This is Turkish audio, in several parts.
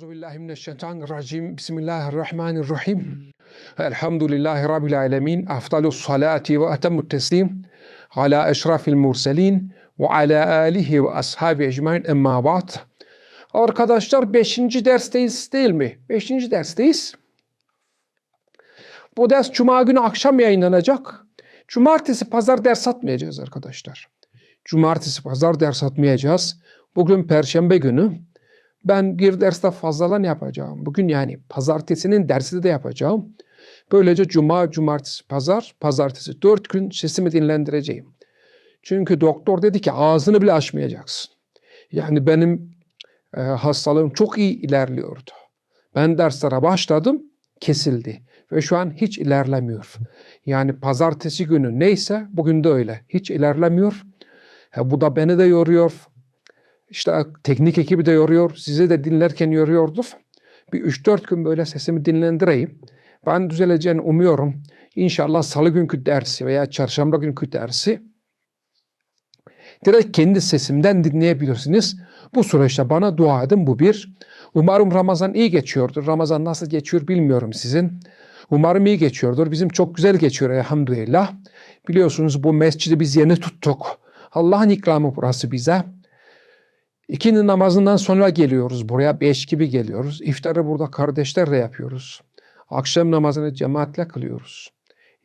Euzubillahimineşşeytanirracim. Bismillahirrahmanirrahim. Elhamdülillahi Rabbil alemin. Afdalus salati ve etemmut teslim. Ala eşrafil murselin ve ala alihi ve ashabi ecmain emma ba'd. Arkadaşlar 5. dersteyiz değil mi? 5. dersteyiz. Bu ders Cuma günü akşam yayınlanacak. Cumartesi, pazar ders atmayacağız arkadaşlar. Cumartesi, pazar ders atmayacağız. Bugün Perşembe günü. Ben bir derste fazladan yapacağım. Bugün yani pazartesinin dersi de yapacağım. Böylece cuma, cumartesi, pazar, pazartesi dört gün sesimi dinlendireceğim. Çünkü doktor dedi ki ağzını bile açmayacaksın. Yani benim e, hastalığım çok iyi ilerliyordu. Ben derslere başladım, kesildi. Ve şu an hiç ilerlemiyor. Yani pazartesi günü neyse bugün de öyle. Hiç ilerlemiyor. E, bu da beni de yoruyor. İşte teknik ekibi de yoruyor. Sizi de dinlerken yoruyordu. Bir 3-4 gün böyle sesimi dinlendireyim. Ben düzeleceğini umuyorum. İnşallah salı günkü dersi veya çarşamba günkü dersi direkt kendi sesimden dinleyebilirsiniz. Bu süreçte bana dua edin bu bir. Umarım Ramazan iyi geçiyordur. Ramazan nasıl geçiyor bilmiyorum sizin. Umarım iyi geçiyordur. Bizim çok güzel geçiyor elhamdülillah. Biliyorsunuz bu mescidi biz yeni tuttuk. Allah'ın ikramı burası bize. İkindi namazından sonra geliyoruz buraya. Beş gibi geliyoruz. İftarı burada kardeşlerle yapıyoruz. Akşam namazını cemaatle kılıyoruz.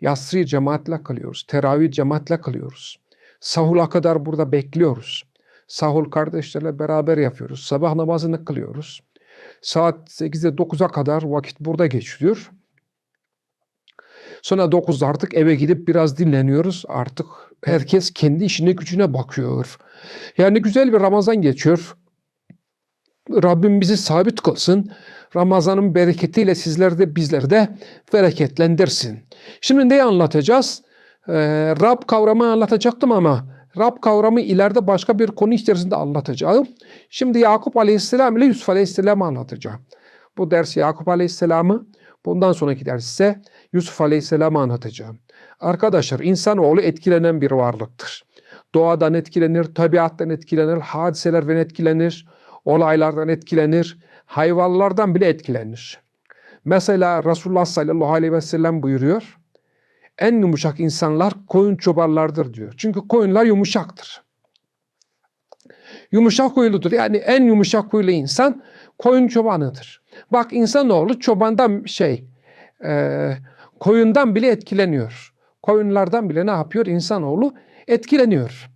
Yasri cemaatle kılıyoruz. Teravih cemaatle kılıyoruz. Sahula kadar burada bekliyoruz. Sahul kardeşlerle beraber yapıyoruz. Sabah namazını kılıyoruz. Saat 8'de 9'a kadar vakit burada geçiyor. Sonra 9'da artık eve gidip biraz dinleniyoruz. Artık herkes kendi işine gücüne bakıyor. Yani güzel bir Ramazan geçiyor. Rabbim bizi sabit kılsın. Ramazan'ın bereketiyle sizler de bizler de bereketlendirsin. Şimdi neyi anlatacağız? Ee, Rab kavramı anlatacaktım ama Rab kavramı ileride başka bir konu içerisinde anlatacağım. Şimdi Yakup Aleyhisselam ile Yusuf Aleyhisselam'ı anlatacağım. Bu ders Yakup Aleyhisselam'ı, bundan sonraki ders ise Yusuf Aleyhisselam'ı anlatacağım. Arkadaşlar insanoğlu etkilenen bir varlıktır. Doğadan etkilenir, tabiattan etkilenir, hadiselerden etkilenir, olaylardan etkilenir, hayvanlardan bile etkilenir. Mesela Resulullah sallallahu aleyhi ve sellem buyuruyor. En yumuşak insanlar koyun çobanlardır diyor. Çünkü koyunlar yumuşaktır. Yumuşak huyludur. Yani en yumuşak huylu insan koyun çobanıdır. Bak insanoğlu çobandan şey, e, koyundan bile etkileniyor. Koyunlardan bile ne yapıyor? İnsanoğlu etkileniyor.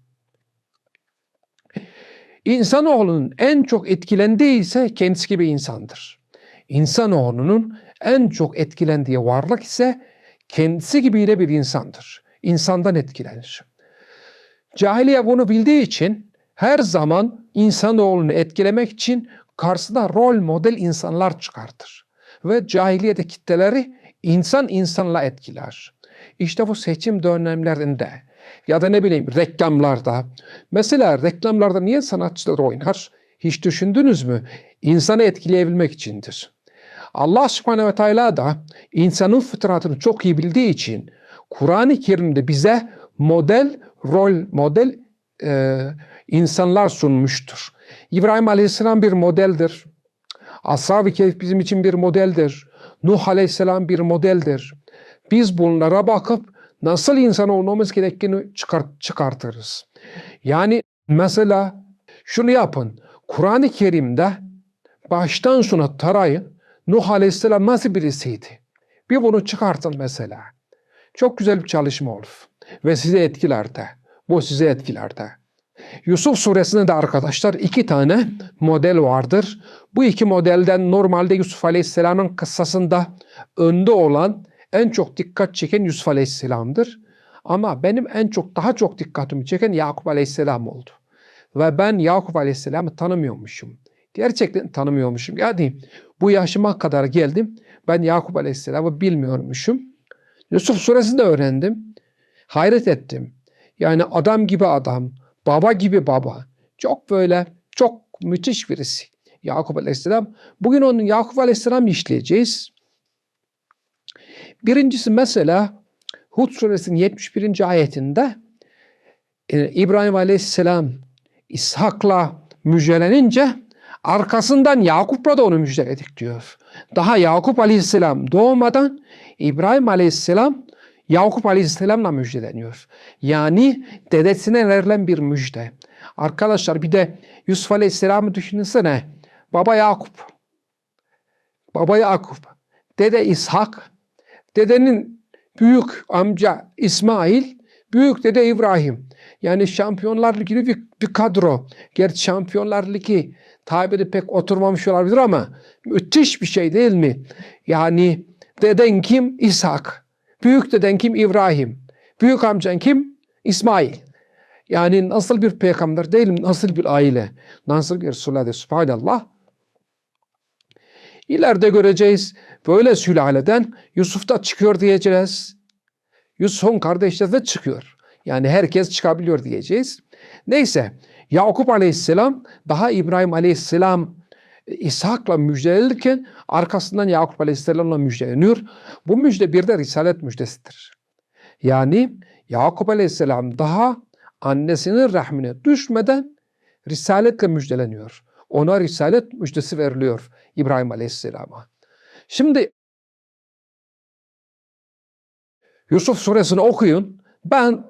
İnsanoğlunun en çok etkilendiği ise kendisi gibi insandır. İnsanoğlunun en çok etkilendiği varlık ise kendisi gibi bir insandır. İnsandan etkilenir. Cahiliye bunu bildiği için her zaman insanoğlunu etkilemek için karşısına rol model insanlar çıkartır. Ve cahiliyede kitleleri insan insanla etkiler. İşte bu seçim dönemlerinde ya da ne bileyim reklamlarda. Mesela reklamlarda niye sanatçılar oynar? Hiç düşündünüz mü? İnsanı etkileyebilmek içindir. Allah subhanehu ve teala da insanın fıtratını çok iyi bildiği için Kur'an-ı Kerim'de bize model, rol model e, insanlar sunmuştur. İbrahim Aleyhisselam bir modeldir. Ashab-ı Kehf bizim için bir modeldir. Nuh Aleyhisselam bir modeldir. Biz bunlara bakıp nasıl insan olmamız gerektiğini çıkart, çıkartırız. Yani mesela şunu yapın. Kur'an-ı Kerim'de baştan sona tarayın. Nuh Aleyhisselam nasıl birisiydi? Bir bunu çıkartın mesela. Çok güzel bir çalışma olur. Ve size etkiler de. Bu size etkiler de. Yusuf suresinde de arkadaşlar iki tane model vardır. Bu iki modelden normalde Yusuf Aleyhisselam'ın kıssasında önde olan en çok dikkat çeken Yusuf Aleyhisselam'dır. Ama benim en çok daha çok dikkatimi çeken Yakup Aleyhisselam oldu. Ve ben Yakup Aleyhisselam'ı tanımıyormuşum. Gerçekten tanımıyormuşum. Yani bu yaşıma kadar geldim. Ben Yakup Aleyhisselam'ı bilmiyormuşum. Yusuf suresinde öğrendim. Hayret ettim. Yani adam gibi adam, baba gibi baba. Çok böyle, çok müthiş birisi. Yakup Aleyhisselam. Bugün onun Yakup Aleyhisselam işleyeceğiz. Birincisi mesela Hud suresinin 71. ayetinde e, İbrahim Aleyhisselam İshak'la müjdelenince Arkasından Yakup'la da onu müjdeledik diyor. Daha Yakup Aleyhisselam doğmadan İbrahim Aleyhisselam Yakup Aleyhisselam'la müjdeleniyor. Yani dedesine verilen bir müjde. Arkadaşlar bir de Yusuf Aleyhisselam'ı düşünsene. Baba Yakup. Baba Yakup. Dede İshak. Dedenin büyük amca İsmail. Büyük dede İbrahim. Yani Şampiyonlar Ligi'li bir, bir kadro. Gerçi Şampiyonlar Ligi tabiri pek oturmamış olabilir ama müthiş bir şey değil mi? Yani deden kim? İshak. Büyük deden kim? İbrahim. Büyük amcan kim? İsmail. Yani nasıl bir peygamber değil mi? Nasıl bir aile? Nasıl bir sülale? Subhanallah. İleride göreceğiz. Böyle sülaleden Yusuf da çıkıyor diyeceğiz. Yusuf'un kardeşleri de çıkıyor. Yani herkes çıkabiliyor diyeceğiz. Neyse Yakup Aleyhisselam daha İbrahim Aleyhisselam İshak'la müjdelenirken arkasından Yakup Aleyhisselam'la müjdeleniyor. Bu müjde bir de Risalet müjdesidir. Yani Yakup Aleyhisselam daha annesinin rahmine düşmeden Risaletle müjdeleniyor. Ona Risalet müjdesi veriliyor İbrahim Aleyhisselam'a. Şimdi Yusuf suresini okuyun. Ben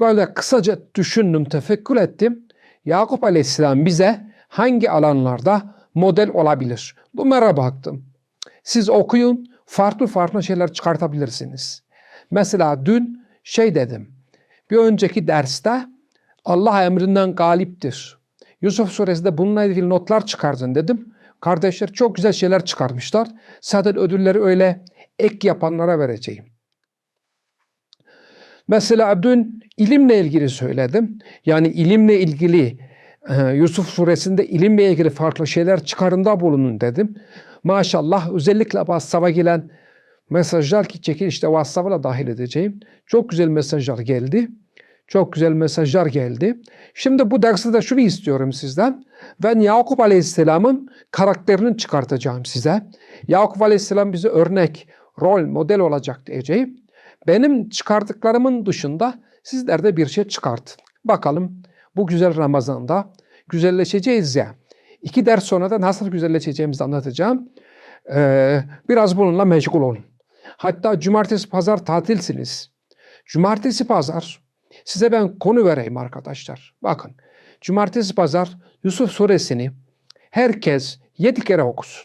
böyle kısaca düşündüm, tefekkür ettim. Yakup Aleyhisselam bize hangi alanlarda model olabilir? Bunlara baktım. Siz okuyun, farklı farklı şeyler çıkartabilirsiniz. Mesela dün şey dedim. Bir önceki derste Allah emrinden galiptir. Yusuf suresinde bununla ilgili notlar çıkardın dedim. Kardeşler çok güzel şeyler çıkarmışlar. Zaten ödülleri öyle ek yapanlara vereceğim. Mesela dün ilimle ilgili söyledim. Yani ilimle ilgili Yusuf suresinde ilimle ilgili farklı şeyler çıkarında bulunun dedim. Maşallah özellikle WhatsApp'a gelen mesajlar ki çekilişte WhatsApp'a da dahil edeceğim. Çok güzel mesajlar geldi. Çok güzel mesajlar geldi. Şimdi bu derste de şunu istiyorum sizden. Ben Yakup Aleyhisselam'ın karakterini çıkartacağım size. Yakup Aleyhisselam bize örnek, rol, model olacak diyeceğim. Benim çıkarttıklarımın dışında sizler de bir şey çıkartın. Bakalım bu güzel Ramazan'da güzelleşeceğiz ya. İki ders sonra da nasıl güzelleşeceğimizi anlatacağım. Ee, biraz bununla meşgul olun. Hatta cumartesi pazar tatilsiniz. Cumartesi pazar size ben konu vereyim arkadaşlar. Bakın cumartesi pazar Yusuf suresini herkes yedi kere okusun.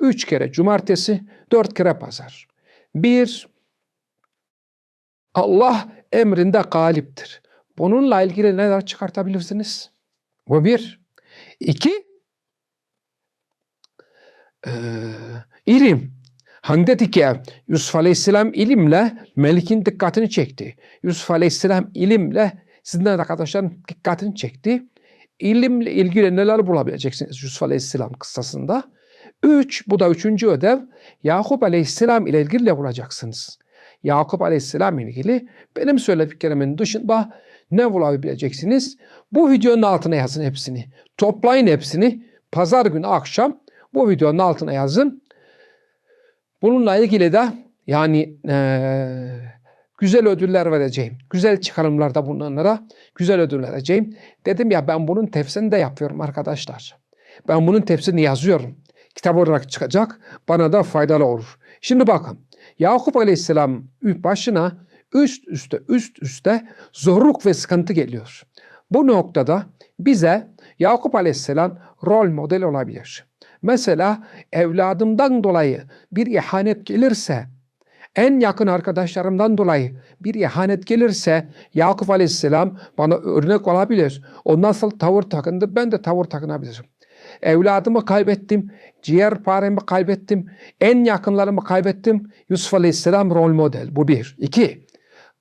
Üç kere cumartesi, dört kere pazar. Bir, Allah emrinde galiptir. Bununla ilgili neler çıkartabilirsiniz? Bu bir. İki, e, ilim. Dedi ki Yusuf Aleyhisselam ilimle Melik'in dikkatini çekti. Yusuf Aleyhisselam ilimle sizin arkadaşların dikkatini çekti. İlimle ilgili neler bulabileceksiniz Yusuf Aleyhisselam kıssasında? Üç, bu da üçüncü ödev. Yakup Aleyhisselam ile ilgili bulacaksınız. Yakup Aleyhisselam ile ilgili benim söylediklerimin dışında ne bulabileceksiniz? Bu videonun altına yazın hepsini. Toplayın hepsini. Pazar günü akşam bu videonun altına yazın. Bununla ilgili de yani e, güzel ödüller vereceğim. Güzel çıkarımlarda bulunanlara güzel ödül vereceğim. Dedim ya ben bunun tefsirini de yapıyorum arkadaşlar. Ben bunun tefsirini yazıyorum. Kitap olarak çıkacak. Bana da faydalı olur. Şimdi bakın. Yakup Aleyhisselam başına üst üste üst üste zorluk ve sıkıntı geliyor. Bu noktada bize Yakup Aleyhisselam rol model olabilir. Mesela evladımdan dolayı bir ihanet gelirse, en yakın arkadaşlarımdan dolayı bir ihanet gelirse Yakup Aleyhisselam bana örnek olabilir. O nasıl tavır takındı ben de tavır takınabilirim. Evladımı kaybettim, ciğer paremi kaybettim, en yakınlarımı kaybettim. Yusuf Aleyhisselam rol model. Bu bir. İki,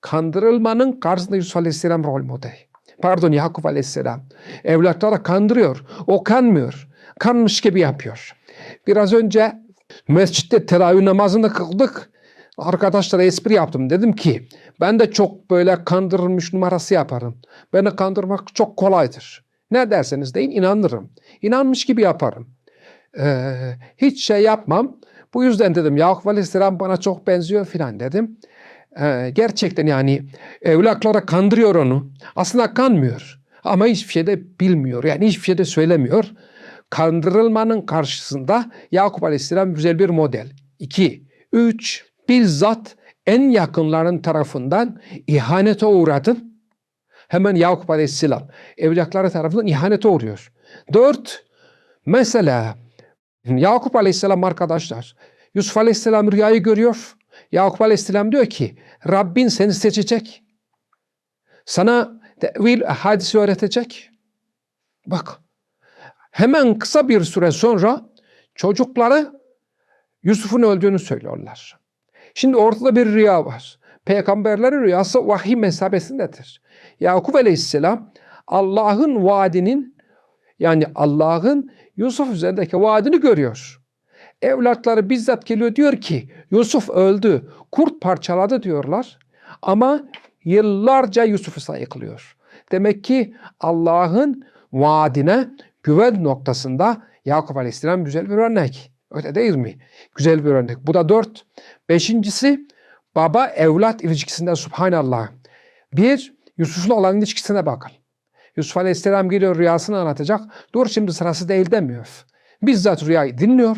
kandırılmanın karşısında Yusuf Aleyhisselam rol model. Pardon Yakup Aleyhisselam. Evlatları kandırıyor. O kanmıyor kanmış gibi yapıyor. Biraz önce mescitte teravih namazını kıldık. Arkadaşlara espri yaptım. Dedim ki ben de çok böyle kandırılmış numarası yaparım. Beni kandırmak çok kolaydır. Ne derseniz deyin inanırım. İnanmış gibi yaparım. Ee, hiç şey yapmam. Bu yüzden dedim Yakup Aleyhisselam bana çok benziyor filan dedim. Gerçekten yani evlatlara kandırıyor onu. Aslında kanmıyor. Ama hiçbir şey de bilmiyor. Yani hiçbir şey de söylemiyor Kandırılmanın karşısında Yakup Aleyhisselam güzel bir model. İki, üç, bizzat en yakınların tarafından ihanete uğradın. Hemen Yakup Aleyhisselam evlatları tarafından ihanete uğruyor. Dört, mesela Yakup Aleyhisselam arkadaşlar Yusuf Aleyhisselam rüyayı görüyor. Yakup Aleyhisselam diyor ki Rabbin seni seçecek. Sana tevil hadisi öğretecek. Bak hemen kısa bir süre sonra çocukları Yusuf'un öldüğünü söylüyorlar. Şimdi ortada bir rüya var. Peygamberlerin rüyası vahiy mesabesindedir. Yakup Aleyhisselam Allah'ın vaadinin yani Allah'ın Yusuf üzerindeki vaadini görüyor. Evlatları bizzat geliyor diyor ki Yusuf öldü, kurt parçaladı diyorlar. Ama yıllarca Yusuf'u sayıklıyor. Demek ki Allah'ın vaadine güven noktasında Yakup Aleyhisselam güzel bir örnek. Öyle değil mi? Güzel bir örnek. Bu da dört. Beşincisi baba evlat ilişkisinde subhanallah. Bir, Yusuf'la olan ilişkisine bakın. Yusuf Aleyhisselam geliyor rüyasını anlatacak. Dur şimdi sırası değil demiyor. Bizzat rüyayı dinliyor.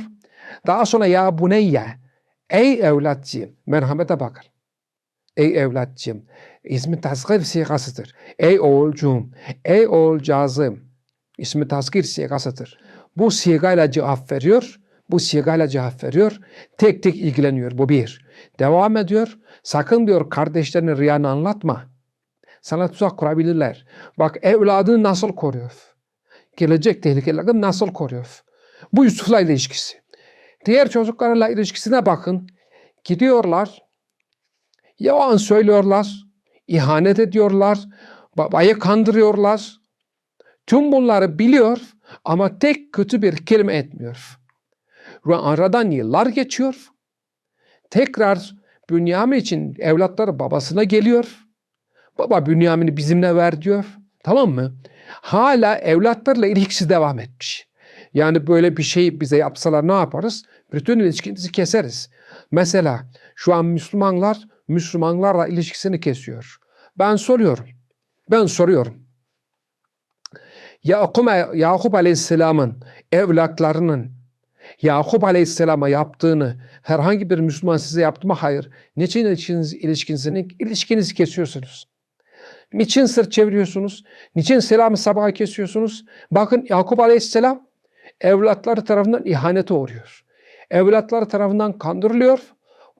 Daha sonra ya buneyye, ey evlatcığım, merhamete bakın. Ey evlatcığım, ismi tasgir sigasıdır. Ey oğulcuğum, ey oğulcağızım, ismi tasgir sigasıdır. Bu sigayla cevap veriyor. Bu sigayla cevap veriyor. Tek tek ilgileniyor. Bu bir. Devam ediyor. Sakın diyor kardeşlerine rüyanı anlatma. Sana tuzak kurabilirler. Bak evladını nasıl koruyor? Gelecek tehlikelerden nasıl koruyor? Bu Yusuf'la ilişkisi. Diğer çocuklarla ilişkisine bakın. Gidiyorlar. Yalan söylüyorlar. ihanet ediyorlar. Babayı kandırıyorlar. Tüm bunları biliyor ama tek kötü bir kelime etmiyor. Ve aradan yıllar geçiyor. Tekrar Bünyamin için evlatları babasına geliyor. Baba Bünyamin'i bizimle ver diyor. Tamam mı? Hala evlatlarla ilişkisi devam etmiş. Yani böyle bir şey bize yapsalar ne yaparız? Bütün ilişkimizi keseriz. Mesela şu an Müslümanlar Müslümanlarla ilişkisini kesiyor. Ben soruyorum. Ben soruyorum. Yakup, Yakup Aleyhisselam'ın evlatlarının Yakup Aleyhisselam'a yaptığını herhangi bir Müslüman size yaptı mı? Hayır. Niçin ilişkiniz, ilişkinizi, ilişkinizi kesiyorsunuz? Niçin sırt çeviriyorsunuz? Niçin selamı sabaha kesiyorsunuz? Bakın Yakup Aleyhisselam evlatları tarafından ihanete uğruyor. Evlatları tarafından kandırılıyor.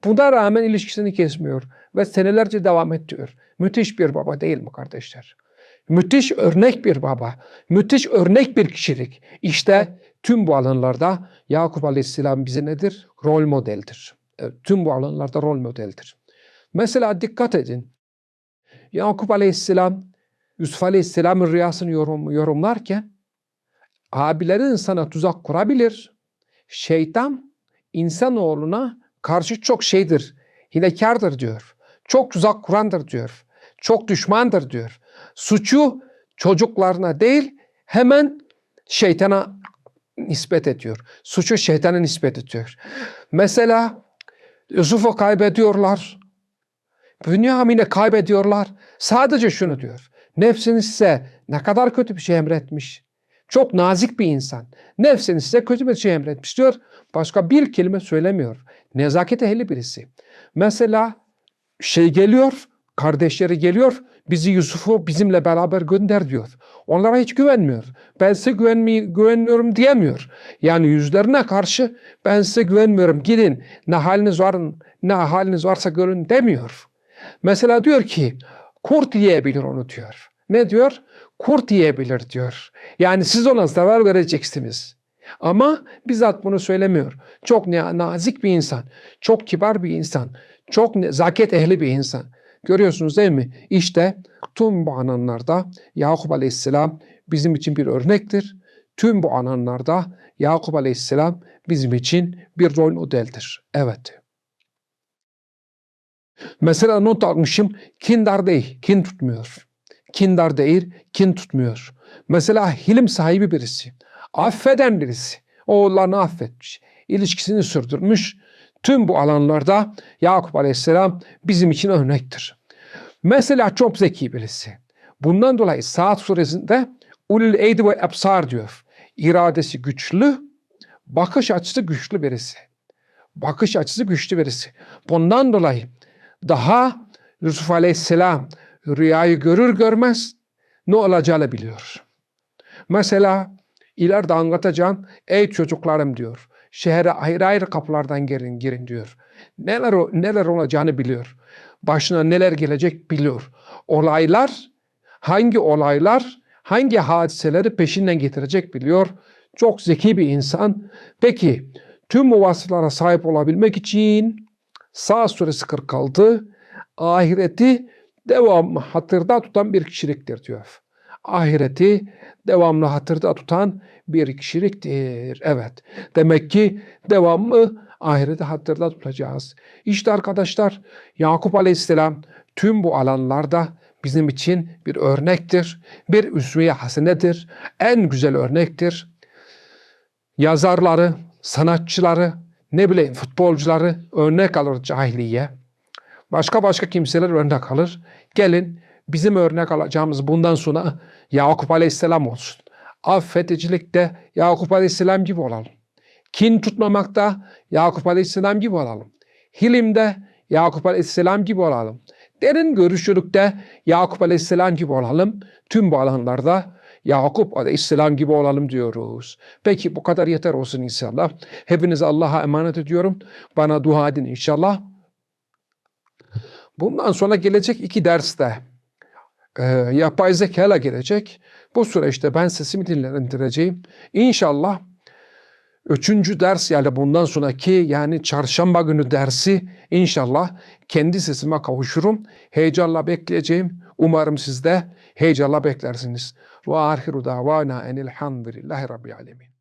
Buna rağmen ilişkisini kesmiyor ve senelerce devam ettiriyor. Müthiş bir baba değil mi kardeşler? Müthiş örnek bir baba, müthiş örnek bir kişilik. İşte tüm bu alanlarda Yakup Aleyhisselam bize nedir? Rol modeldir. Tüm bu alanlarda rol modeldir. Mesela dikkat edin. Yakup Aleyhisselam, Yusuf Aleyhisselam'ın rüyasını yorum, yorumlarken abilerin sana tuzak kurabilir. Şeytan insanoğluna karşı çok şeydir, hilekardır diyor. Çok tuzak kurandır diyor. Çok düşmandır diyor. Suçu çocuklarına değil hemen şeytana nispet ediyor. Suçu şeytana nispet ediyor. Mesela Yusuf'u kaybediyorlar. Bünyamin'i kaybediyorlar. Sadece şunu diyor. Nefsiniz size ne kadar kötü bir şey emretmiş. Çok nazik bir insan. Nefsiniz size kötü bir şey emretmiş diyor. Başka bir kelime söylemiyor. Nezaket ehli birisi. Mesela şey geliyor, kardeşleri geliyor, bizi Yusuf'u bizimle beraber gönder diyor. Onlara hiç güvenmiyor. Ben size güvenmiyorum diyemiyor. Yani yüzlerine karşı ben size güvenmiyorum gidin ne haliniz var ne haliniz varsa görün demiyor. Mesela diyor ki kurt yiyebilir onu diyor. Ne diyor? Kurt yiyebilir diyor. Yani siz ona zarar vereceksiniz. Ama bizzat bunu söylemiyor. Çok nazik bir insan, çok kibar bir insan, çok zaket ehli bir insan. Görüyorsunuz değil mi? İşte tüm bu ananlarda Yakup Aleyhisselam bizim için bir örnektir. Tüm bu ananlarda Yakup Aleyhisselam bizim için bir rol modeldir. Evet. Mesela not almışım kindar değil, kin tutmuyor. Kindar değil, kin tutmuyor. Mesela hilim sahibi birisi, affeden birisi, oğullarını affetmiş, ilişkisini sürdürmüş. Tüm bu alanlarda Yakup Aleyhisselam bizim için örnektir. Mesela çok zeki birisi. Bundan dolayı Saat suresinde ulul eydi ve ebsar diyor. iradesi güçlü, bakış açısı güçlü birisi. Bakış açısı güçlü birisi. Bundan dolayı daha Yusuf Aleyhisselam rüyayı görür görmez ne olacağını biliyor. Mesela ileride anlatacağım. Ey çocuklarım diyor. Şehre ayrı ayrı kapılardan girin, girin diyor. Neler, neler olacağını biliyor. Başına neler gelecek biliyor. Olaylar, hangi olaylar, hangi hadiseleri peşinden getirecek biliyor. Çok zeki bir insan. Peki tüm bu vasıflara sahip olabilmek için Sağ suresi 46 ahireti devamlı hatırda tutan bir kişiliktir diyor. Ahireti devamlı hatırda tutan bir kişiliktir. Evet. Demek ki devamlı ahireti hatırda tutacağız. İşte arkadaşlar Yakup Aleyhisselam tüm bu alanlarda bizim için bir örnektir. Bir üsve-i hasenedir. En güzel örnektir. Yazarları, sanatçıları, ne bileyim futbolcuları örnek alır cahiliye. Başka başka kimseler örnek alır. Gelin bizim örnek alacağımız bundan sonra Yakup Aleyhisselam olsun. Affedicilikte Yakup Aleyhisselam gibi olalım. Kin tutmamakta Yakup Aleyhisselam gibi olalım. Hilimde Yakup Aleyhisselam gibi olalım. Derin görüşlülükte Yakup Aleyhisselam gibi olalım. Tüm bu alanlarda Yakup Aleyhisselam gibi olalım diyoruz. Peki bu kadar yeter olsun inşallah. Hepinize Allah'a emanet ediyorum. Bana dua edin inşallah. Bundan sonra gelecek iki derste e, yapay zekayla gelecek. Bu süreçte ben sesimi dinlendireceğim. İnşallah üçüncü ders yani bundan sonraki yani çarşamba günü dersi inşallah kendi sesime kavuşurum. Heyecanla bekleyeceğim. Umarım siz de heyecanla beklersiniz. Ve ahiru davana enilhamdülillahi rabbil alemin.